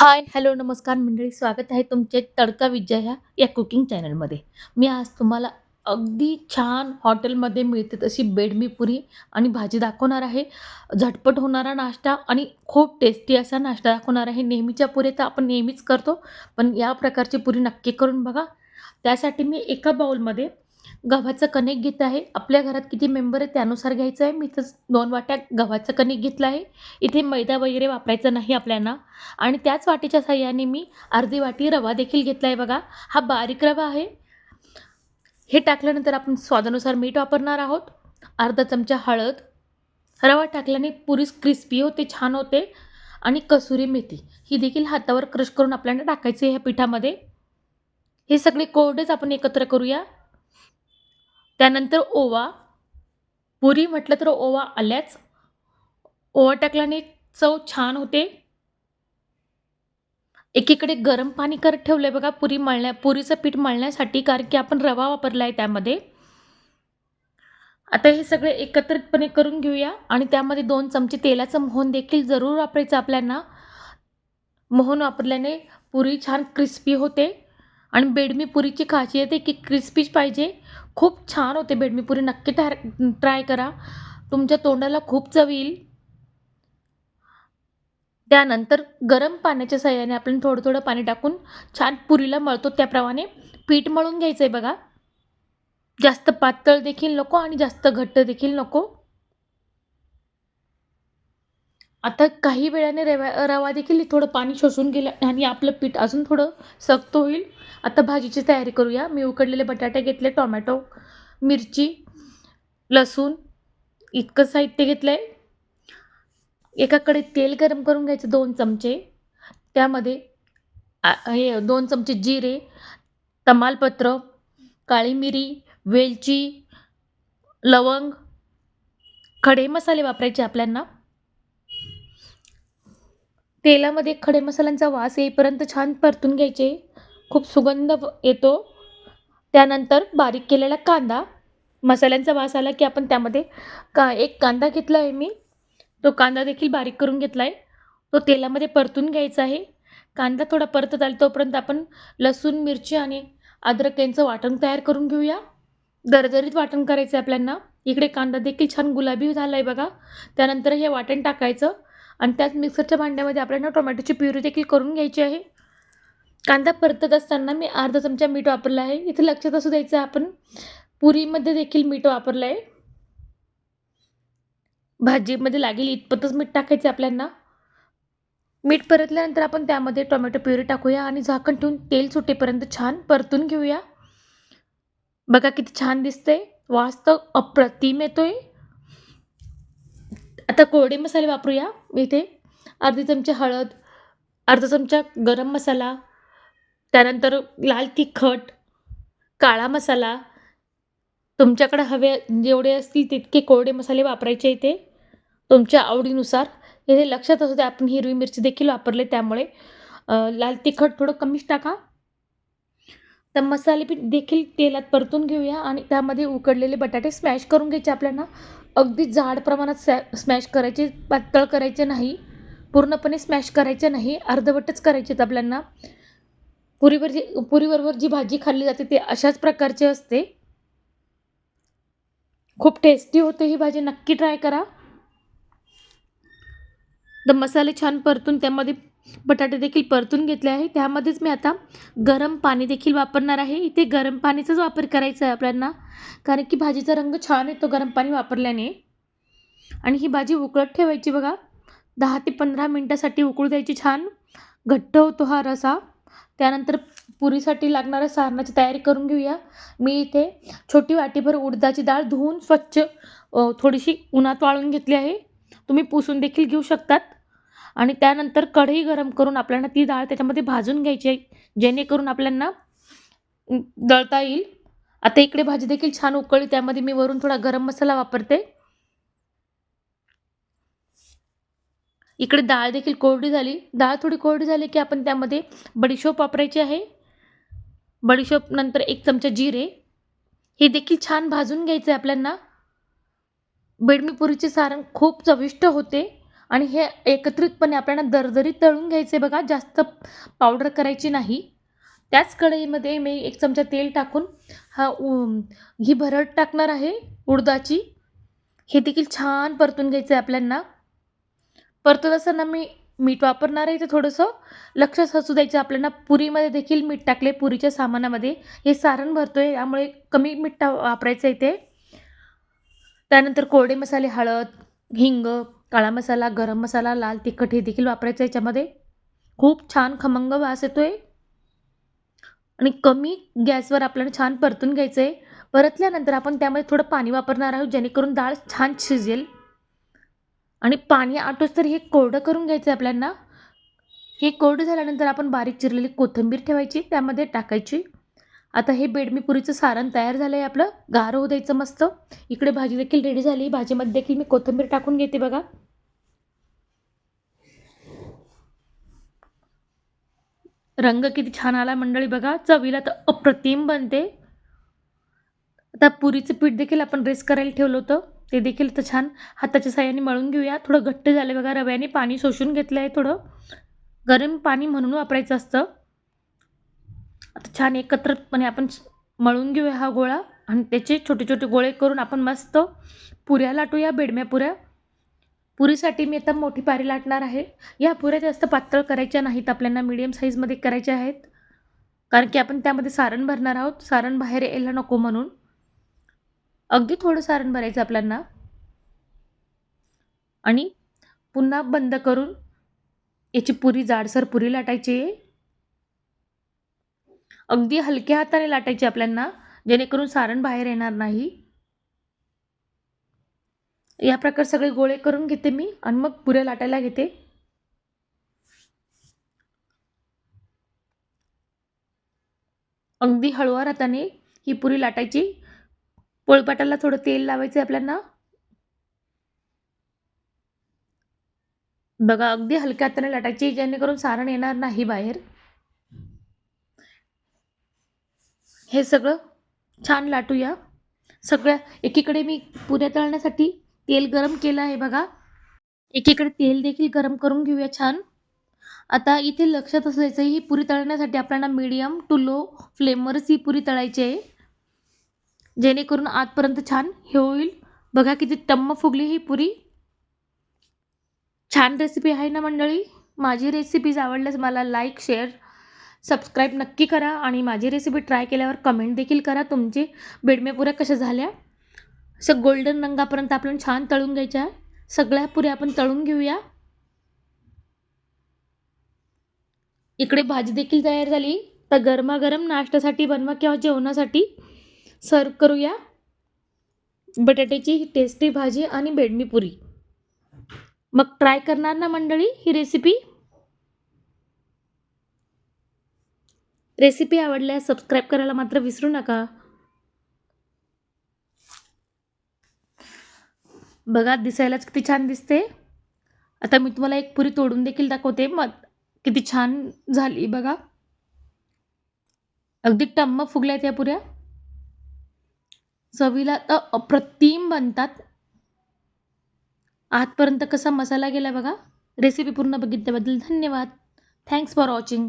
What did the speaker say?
हाय, hello, नमस्कार मंडळी. स्वागत आहे तुमचे तडका विजय ह्या या कुकिंग चॅनलमध्ये. मी आज तुम्हाला अगदी छान हॉटेलमध्ये मिळते तशी बेडमी पुरी आणि भाजी दाखवणार आहे. झटपट होणारा नाश्ता आणि खूप टेस्टी असा नाश्ता दाखवणार आहे. नेहमीच्या पुऱ्या तर आपण नेहमीच करतो, पण या प्रकारची पुरी नक्की करून बघा. त्यासाठी मी एका बाउलमध्ये गव्हाचं कणिक घेत आहे. आपल्या घरात किती मेंबर आहे त्यानुसार घ्यायचं आहे. मी तर दोन वाट्या गव्हाचं कणिक घेतलं आहे. इथे मैदा वगैरे वापरायचा नाही आपल्याला आणि त्याच वाटीच्या साह्याने मी अर्धी वाटी रवा देखील घेतला आहे बघा. हा बारीक रवा आहे. हे टाकल्यानंतर आपण स्वादानुसार मीठ वापरणार आहोत. अर्धा चमचा हळद. रवा टाकल्याने पुरी क्रिस्पी होते, छान होते आणि कसुरी मेथी ही देखील हातावर क्रश करून आपल्याला टाकायची आहे ह्या पिठामध्ये. हे सगळे कोरडेच आपण एकत्र करूया. त्यानंतर ओवा. पुरी म्हटलं तर ओवा आल्याच. ओवा टाकल्याने चव छान होते. एकीकडे गरम पाणी करत ठेवलंय बघा पुरी मळण्या पुरीचं पीठ मळण्यासाठी कारण की आपण रवा वापरला आहे त्यामध्ये. आता हे सगळे एकत्रितपणे करून घेऊया आणि त्यामध्ये दोन चमचे तेलाचं मोहन देखील जरूर वापरायचं आपल्याला. मोहन वापरल्याने पुरी छान क्रिस्पी होते आणि बेडमी पुरीची खासियत आहे की क्रिस्पीच पाहिजे. खूप छान होते बेडमीपुरी नक्की ट्राय ट्राय करा. तुमच्या तोंडाला खूप चव येईल. त्यानंतर गरम पाण्याच्या सहाय्याने आपण थोडं-थोडं पाणी टाकून छान पुरीला मळतो त्याप्रमाणे पीठ मळून घ्यायचं आहे बघा. जास्त पातळ देखील नको आणि जास्त घट्ट देखील नको. आता काही वेळाने रवा रवा देखील थोडं पाणी शोषून गेलं आणि आपलं पीठ अजून थोडं सक्त होईल. आता भाजीची तयारी करूया. मी उकडलेले बटाटे घेतले, टोमॅटो, मिरची, लसूण इतकं साहित्य घेतलं आहे एकाकडे तेल गरम करून घ्यायचं दोन चमचे. त्यामध्ये हे दोन चमचे जिरे, तमालपत्र, काळी मिरी, वेलची, लवंग, खडे मसाले वापरायचे आपल्यांना तेलामध्ये खडे मसाल्यांचा वास येईपर्यंत छान परतून घ्यायचे. खूप सुगंध येतो. त्यानंतर बारीक केलेला कांदा. मसाल्यांचा वास आला की आपण त्यामध्ये का एक कांदा घेतला आहे मी. तो कांदा देखील बारीक करून घेतला आहे. तो तेलामध्ये परतून घ्यायचा आहे. कांदा थोडा परतत आला तोपर्यंत आपण लसूण, मिरची आणि अद्रक यांचं वाटण तयार करून घेऊया. दरदरीत वाटण करायचं आहे आपल्याला. इकडे कांदा देखील छान गुलाबी झाला आहे बघा. त्यानंतर हे वाटण टाकायचं आणि त्याच मिक्सरच्या भांड्यामध्ये आपल्याला टोमॅटोची प्युरी देखील करून घ्यायची आहे. कांदा परतत असताना मी अर्धा चमचा मीठ वापरला आहे. इथे लक्षात असू द्यायचं आपण पुरीमध्ये देखील मीठ वापरलं आहे. भाजीमध्ये लागेल इतपतच मीठ टाकायचं आहे मीठ परतल्यानंतर आपण त्यामध्ये टोमॅटो प्युरी टाकूया आणि झाकण ठेवून तेल सुटेपर्यंत छान परतून घेऊया. बघा किती छान दिसतंय. वास तर अप्रतिम येतोय. आता कोरडे मसाले वापरूया. इथे अर्धी चमचे हळद, अर्धा चमचा गरम मसाला, त्यानंतर लाल तिखट, काळा मसाला. तुमच्याकडे हवे जेवढे असतील तितके कोरडे मसाले वापरायचे इथे. तुमच्या आवडीनुसार. इथे लक्षात असू दे आपण हिरवी मिरची देखील वापरले त्यामुळे लाल तिखट थोडं कमीच टाका. तर मसाले पीठ देखील तेलात परतून घेऊया आणि त्यामध्ये उकडलेले बटाटे स्मॅश करून घ्यायचे आपल्याला. अगदी जाड प्रमाणात सॅ स्मॅश करायचे, पातळ करायचे नाही. पूर्णपणे स्मॅश करायचे नाही. अर्धवटच करायचे आहेत आपल्याला. पुरीवर जी पुरीबरोबर जी भाजी खाल्ली जाते ती अशाच प्रकारची असते. खूप टेस्टी होते ही भाजी. नक्की ट्राय करा. तर मसाले छान परतून त्यामध्ये बटाटे देखील परतून घेतले आहे. त्यामध्येच मी आता गरम पाणी देखील वापरणार आहे. इथे गरम पाणीचाच वापर करायचा आहे आपल्याला. कारण की भाजीचा रंग छान येतो गरम पाणी वापरल्याने. आणि ही भाजी उकळत ठेवायची बघा. दहा ते पंधरा मिनटासाठी उकळू द्यायची छान. घट्ट होतो हा रसा. त्यानंतर पुरीसाठी लागणाऱ्या सारणाची तयारी करून घेऊया. मी इथे छोटी वाटीभर उडदाची डाळ धुवून स्वच्छ थोडीशी उन्हात वाळून घेतली आहे. तुम्ही पुसून देखील घेऊ शकतात. आणि त्यानंतर कढई गरम करून आपल्याला ती डाळ त्याच्यामध्ये भाजून घ्यायची आहे. जेणेकरून आपल्याला दळता येईल. आता इकडे भाजी देखील छान उकळली. त्यामध्ये मी वरून थोडा गरम मसाला वापरते. इकडे डाळ देखील कोरडी झाली. डाळ थोडी कोरडी झाली की आपण त्यामध्ये बडीशोप वापरायची आहे. बडीशोप नंतर एक चमचा जिरे. हे देखील छान भाजून घ्यायचं आहे आपल्यांना बेडमी पुरीचे सारण खूप चविष्ट होते आणि हे एकत्रितपणे आपल्याला दरदरीत तळून घ्यायचे बघा जास्त पावडर करायची नाही. त्याच कढईमध्ये मी एक चमचा तेल टाकून हा उ ही भरड टाकणार आहे उडदाची. हे देखील छान परतून घ्यायचं आहे आपल्यांना. परतत असताना मी मीठ वापरणार आहे ते थोडंसं. लक्षात असू द्यायचं आपल्याला पुरीमध्ये देखील मीठ टाकले पुरीच्या सामानामध्ये. हे सारण भरतो आहे यामुळे कमी मीठ टा वापरायचं आहे ते त्यानंतर कोरडे मसाले हळद हिंग काळा मसाला गरम मसाला लाल तिखट हे देखील वापरायचं याच्यामध्ये. खूप छान खमंग वास येतो आहे आणि कमी गॅसवर आपल्याला छान परतून घ्यायचं आहे परतल्यानंतर आपण त्यामध्ये थोडं पाणी वापरणार आहोत जेणेकरून डाळ छान शिजेल. आणि पाणी आटोच तर हे कोरडं करून घ्यायचं आहे आपल्याला. हे कोरडं झाल्यानंतर आपण बारीक चिरलेली कोथिंबीर ठेवायची त्यामध्ये टाकायची. आता हे बेड मी पुरीचं सारण तयार झालं आहे आपलं. गार होऊ द्यायचं मस्त. इकडे भाजी देखील रेडी झाली. भाजीमध्ये देखील मी कोथिंबीर टाकून घेते बघा. रंग किती छान आला मंडळी बघा. चवीला तर अप्रतिम बनते. आता पुरीचं पीठ देखील आपण रेस करायला ठेवलं होतं. ते देखील तर छान हाताच्या साह्याने मळून घेऊया. थोडं घट्ट झालं बघा. रव्याने पाणी शोषून घेतलं आहे थोडं. गरम पाणी म्हणून वापरायचं असतं. आता छान एकत्रितपणे आपण मळून घेऊया हा गोळा आणि त्याचे छोटे छोटे गोळे करून आपण मस्त पुऱ्या लाटूया बेडम्या पुऱ्या. पुरीसाठी मी आता मोठी पारी लाटणार आहे. या पुऱ्या जास्त पातळ करायच्या नाहीत आपल्याला मिडियम साईजमध्ये करायच्या आहेत. कारण की आपण त्यामध्ये सारण भरणार आहोत. सारण बाहेर यायला नको म्हणून. अगदी थोडं सारण भरायचं आपल्याला. आणि पुन्हा बंद करून याची पुरी जाडसर पुरी लाटायची आहे. अगदी हलक्या हाताने लाटायची आपल्यांना जेणेकरून सारण बाहेर येणार नाही. या प्रकार सगळे गोळे करून घेते मी आणि मग पुऱ्या लाटायला घेते. अगदी हळुवार हाताने ही पुरी लाटायची. पोळपाटाला थोडं तेल लावायचं आपल्यांना. बघा अगदी हलक्या हाताने लाटायची जेणेकरून सारण येणार नाही बाहेर. हे सगळं छान लाटूया. सगळ्या एकीकडे मी पुऱ्या तळण्यासाठी तेल गरम केलं आहे बघा. एकीकडे तेल देखील गरम करून घेऊया छान. आता इथे लक्षात असायचं ही पुरी तळण्यासाठी आपल्याला मीडियम टू लो फ्लेमवरच ही पुरी तळायची आहे. जेणेकरून आतपर्यंत छान हे होईल. बघा किती टम्म फुगली ही पुरी. छान रेसिपी आहे ना मंडळी? माझी रेसिपीज आवडल्यास मला लाईक शेअर सबस्क्राईब नक्की करा आणि माझी रेसिपी ट्राय केल्यावर कमेंट देखील करा. तुमची बेडम्या पुऱ्या कशा झाल्या? असं गोल्डन रंगापर्यंत आपण छान तळून घ्यायच्या. सगळ्या पुऱ्या आपण तळून घेऊया. इकडे भाजी देखील तयार झाली. तर गरमागरम नाश्त्यासाठी बनवा किंवा जेवणासाठी सर्व करूया. बटाट्याची टेस्टी भाजी आणि बेडमी पुरी मग ट्राय करणार ना मंडळी ही रेसिपी रेसिपी आवडल्यास सबस्क्राईब करायला मात्र विसरू नका. बघा दिसायलाच किती छान दिसते. आता मी तुम्हाला एक पुरी तोडून देखील दाखवते. मग किती छान झाली बघा. अगदी टम्म फुगल्यात या पुऱ्या. चवीला तर अप्रतिम बनतात. आजपर्यंत कसा मसाला गेला बघा. रेसिपी पूर्ण बघितल्याबद्दल धन्यवाद. Thanks for watching